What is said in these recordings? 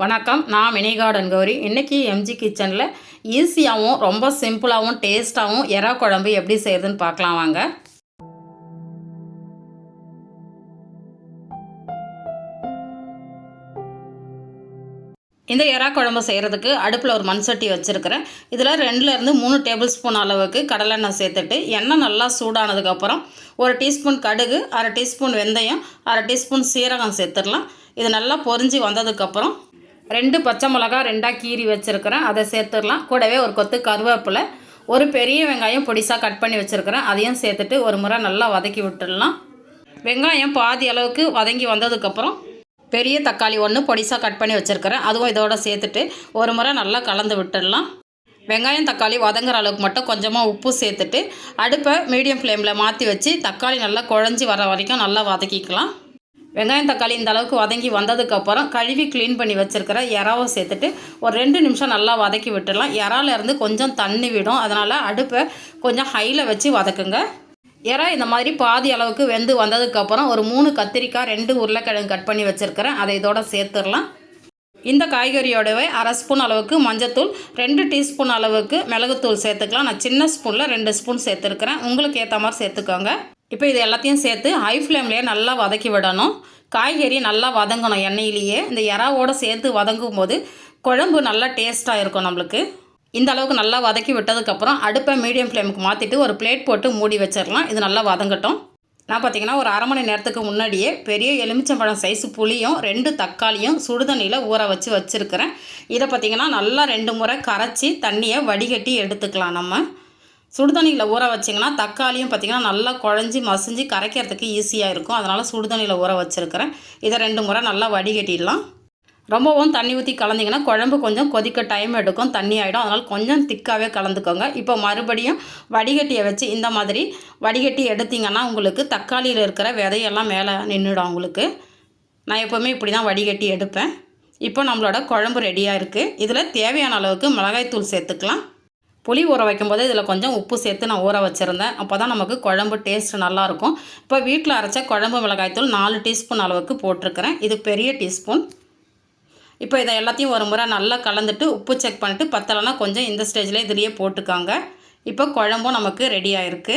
வணக்கம் நான் mini garden Gowri இன்றைக்கி எம்ஜி கிச்சனில் ஈஸியாகவும் ரொம்ப சிம்பிளாகவும் டேஸ்ட்டாகவும் எறா குழம்பு எப்படி செய்யுதுன்னு பார்க்கலாம் வாங்க. இந்த எறா குழம்பு செய்கிறதுக்கு அடுப்பில் ஒரு மண் சட்டி வச்சுருக்கிறேன். இதில் ரெண்டுலேருந்து மூணு டேபிள் ஸ்பூன் அளவுக்கு கடலெண்ணெய் சேர்த்துட்டு எண்ணெய் நல்லா சூடானதுக்கப்புறம் ஒரு டீஸ்பூன் கடுகு அரை டீஸ்பூன் வெந்தயம் அரை டீஸ்பூன் சீரகம் சேர்த்துடலாம். இது நல்லா பொரிஞ்சு வந்ததுக்கப்புறம் ரெண்டு பச்சை மிளகா ரெண்டாக கீறி வச்சுருக்கிறேன். அதை சேர்த்துடலாம். கூடவே ஒரு கொத்து கருவேப்பிலை ஒரு பெரிய வெங்காயம் பொடிசாக கட் பண்ணி வச்சுருக்கிறேன். அதையும் சேர்த்துட்டு ஒரு முறை நல்லா வதக்கி விட்டுடலாம். வெங்காயம் பாதி அளவுக்கு வதங்கி வந்ததுக்கப்புறம் பெரிய தக்காளி ஒன்று பொடிசாக கட் பண்ணி வச்சுருக்கிறேன். அதுவும் இதோட சேர்த்துட்டு ஒரு முறை நல்லா கலந்து விட்டுடலாம். வெங்காயம் தக்காளி வதங்குற அளவுக்கு மட்டும் கொஞ்சமாக உப்பு சேர்த்துட்டு அடுப்பை மீடியம் ஃப்ளேமில் மாற்றி வச்சு தக்காளி நல்லா குழஞ்சி வர வரைக்கும் நல்லா வதக்கிக்கலாம். வெங்காயம் தக்காளி இந்த அளவுக்கு வதங்கி வந்ததுக்கப்புறம் கழுவி க்ளீன் பண்ணி வச்சுருக்கிற இறாவை சேர்த்துட்டு ஒரு ரெண்டு நிமிஷம் நல்லா வதக்கி விட்டுடலாம். இறால இருந்து கொஞ்சம் தண்ணி விடும். அதனால் அடுப்பை கொஞ்சம் ஹையில் வச்சு வதக்குங்க. இறா இந்த மாதிரி பாதி அளவுக்கு வெந்து வந்ததுக்கப்புறம் ஒரு மூணு கத்திரிக்காய் ரெண்டு உருளைக்கிழங்கு கட் பண்ணி வச்சுருக்கிறேன். அதை இதோட சேர்த்துடலாம். இந்த காய்கறியோடவே அரை ஸ்பூன் அளவுக்கு மஞ்சத்தூள் ரெண்டு டீஸ்பூன் அளவுக்கு மிளகுத்தூள் சேர்த்துக்கலாம். நான் சின்ன ஸ்பூனில் ரெண்டு ஸ்பூன் சேர்த்துருக்குறேன். உங்களுக்கு ஏற்ற மாதிரி சேர்த்துக்கோங்க. இப்போ இது எல்லாத்தையும் சேர்த்து ஹை ஃப்ளேம்லேயே நல்லா வதக்கி விடணும். காய்கறி நல்லா வதங்கணும் எண்ணெயிலேயே. இந்த இறாவோடு சேர்த்து வதங்கும் போது குழம்பு நல்லா டேஸ்ட்டாக இருக்கும் நம்மளுக்கு. இந்த அளவுக்கு நல்லா வதக்கி விட்டதுக்கப்புறம் அடுப்பை மீடியம் ஃப்ளேமுக்கு மாற்றிட்டு ஒரு பிளேட் போட்டு மூடி வச்சிடலாம். இது நல்லா வதங்கட்டும். நான் பார்த்தீங்கன்னா ஒரு அரை மணி நேரத்துக்கு முன்னாடியே பெரிய எலுமிச்சம்பழம் சைஸ் புளியும் ரெண்டு தக்காளியும் சுடுதண்ணியில் ஊற வச்சு வச்சுருக்கிறேன். இதை பார்த்திங்கன்னா நல்லா ரெண்டு முறை கரைச்சி தண்ணியை வடிகட்டி எடுத்துக்கலாம் நம்ம. சுடுதண்ணியில் ஊற வச்சிங்கன்னா தக்காளியும் பார்த்திங்கன்னா நல்லா குழஞ்சி மசிஞ்சு கரைக்கிறதுக்கு ஈஸியாக இருக்கும். அதனால் சுடுதண்ணியில் ஊற வச்சுருக்கிறேன். இதை ரெண்டு முறை நல்லா வடிகட்டிடலாம். ரொம்பவும் தண்ணி ஊற்றி கலந்திங்கன்னா குழம்பு கொஞ்சம் கொதிக்க டைம் எடுக்கும். தண்ணி ஆகிடும் அதனால் கொஞ்சம் திக்காகவே கலந்துக்கோங்க. இப்போ மறுபடியும் வடிகட்டியை வச்சு இந்த மாதிரி வடிகட்டி எடுத்திங்கன்னா உங்களுக்கு தக்காளியில் இருக்கிற விதையெல்லாம் மேலே நின்றுடும் உங்களுக்கு நான் எப்போவுமே இப்படி தான் வடிகட்டி எடுப்பேன். இப்போ நம்மளோட குழம்பு ரெடியாக இருக்குது இதில் தேவையான அளவுக்கு மிளகாய்த்தூள் சேர்த்துக்கலாம். புளி ஊற வைக்கும்போது இதில் கொஞ்சம் உப்பு சேர்த்து நான் ஊற வச்சுருந்தேன். அப்போ தான் நமக்கு குழம்பு டேஸ்ட் நல்லாயிருக்கும். இப்போ வீட்டில் அரைச்ச குழம்பு மிளகாய்த்தூள் நாலு டீஸ்பூன் அளவுக்கு போட்டிருக்கிறேன். இது பெரிய டீஸ்பூன். இப்போ இதை எல்லாத்தையும் ஒரு முறை நல்லா கலந்துட்டு உப்பு செக் பண்ணிட்டு பத்தலைன்னா கொஞ்சம் இந்த ஸ்டேஜில் இதுலேயே போட்டுக்காங்க. இப்போ குழம்பும் நமக்கு ரெடி ஆகிருக்கு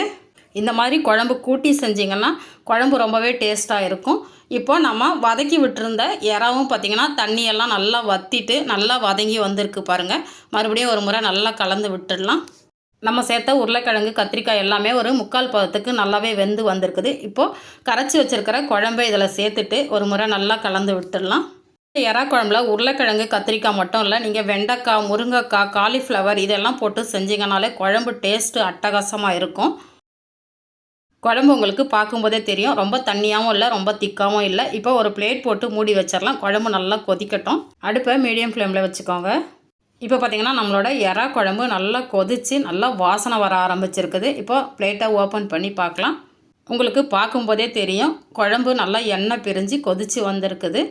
இந்த மாதிரி குழம்பு கூட்டி செஞ்சிங்கன்னா குழம்பு ரொம்பவே டேஸ்ட்டாக இருக்கும். இப்போ நம்ம வதக்கி விட்டுருந்த இறாவும் பார்த்திங்கன்னா தண்ணியெல்லாம் நல்லா வற்றிட்டு நல்லா வதங்கி வந்திருக்கு பாருங்கள் மறுபடியும் ஒரு முறை நல்லா கலந்து விட்டுடலாம். நம்ம சேர்த்த உருளைக்கிழங்கு கத்திரிக்காய் எல்லாமே ஒரு முக்கால் பதத்துக்கு நல்லாவே வெந்து வந்திருக்குது. இப்போது கரைச்சி வச்சுருக்கிற குழம்பை இதில் சேர்த்துட்டு ஒரு முறை நல்லா கலந்து விட்டுடலாம். எறா குழம்புல உருளைக்கிழங்கு கத்திரிக்காய் மட்டும் இல்லை நீங்கள் வெண்டைக்காய் முருங்கைக்காய் காலிஃப்ளவர் இதெல்லாம் போட்டு செஞ்சிங்கனாலே குழம்பு டேஸ்ட்டு அட்டகாசமாக இருக்கும். குழம்பு உங்களுக்கு பார்க்கும்போதே தெரியும். ரொம்ப தண்ணியாகவும் இல்லை ரொம்ப திக்காகவும் இல்லை. இப்போ ஒரு பிளேட் போட்டு மூடி வச்சிடலாம். குழம்பு நல்லா கொதிக்கட்டும். அடுப்பை மீடியம் ஃப்ளேமில் வச்சுக்கோங்க. இப்போ பார்த்திங்கன்னா நம்மளோட எறா குழம்பு நல்லா கொதித்து நல்லா வாசனை வர ஆரம்பிச்சிருக்குது. இப்போ பிளேட்டை ஓப்பன் பண்ணி பார்க்கலாம். உங்களுக்கு பார்க்கும்போதே தெரியும். குழம்பு நல்லா எண்ணெய் பிரிஞ்சு கொதித்து வந்திருக்குது.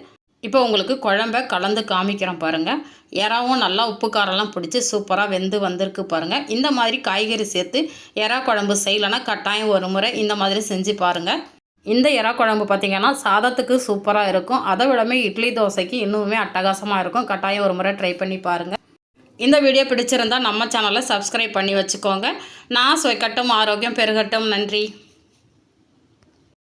இப்போ உங்களுக்கு குழம்ப கலந்து காமிக்கிறோம் பாருங்கள் இறாவும் நல்லா உப்பு காரெல்லாம் பிடிச்சி சூப்பராக வெந்து வந்திருக்கு பாருங்கள் இந்த மாதிரி காய்கறி சேர்த்து எறா குழம்பு செய்யலைன்னா கட்டாயம் ஒரு முறை இந்த மாதிரி செஞ்சு பாருங்கள் இந்த எறா குழம்பு பார்த்திங்கன்னா சாதத்துக்கு சூப்பராக இருக்கும். அதை விடமே இட்லி தோசைக்கு இன்னுமே அட்டகாசமாக இருக்கும். கட்டாயம் ஒரு முறை ட்ரை பண்ணி பாருங்கள் இந்த வீடியோ பிடிச்சிருந்தால் நம்ம சேனலை சப்ஸ்கிரைப் பண்ணி வச்சுக்கோங்க. நான் சுவைக்கட்டும் ஆரோக்கியம் பெருகட்டும். நன்றி.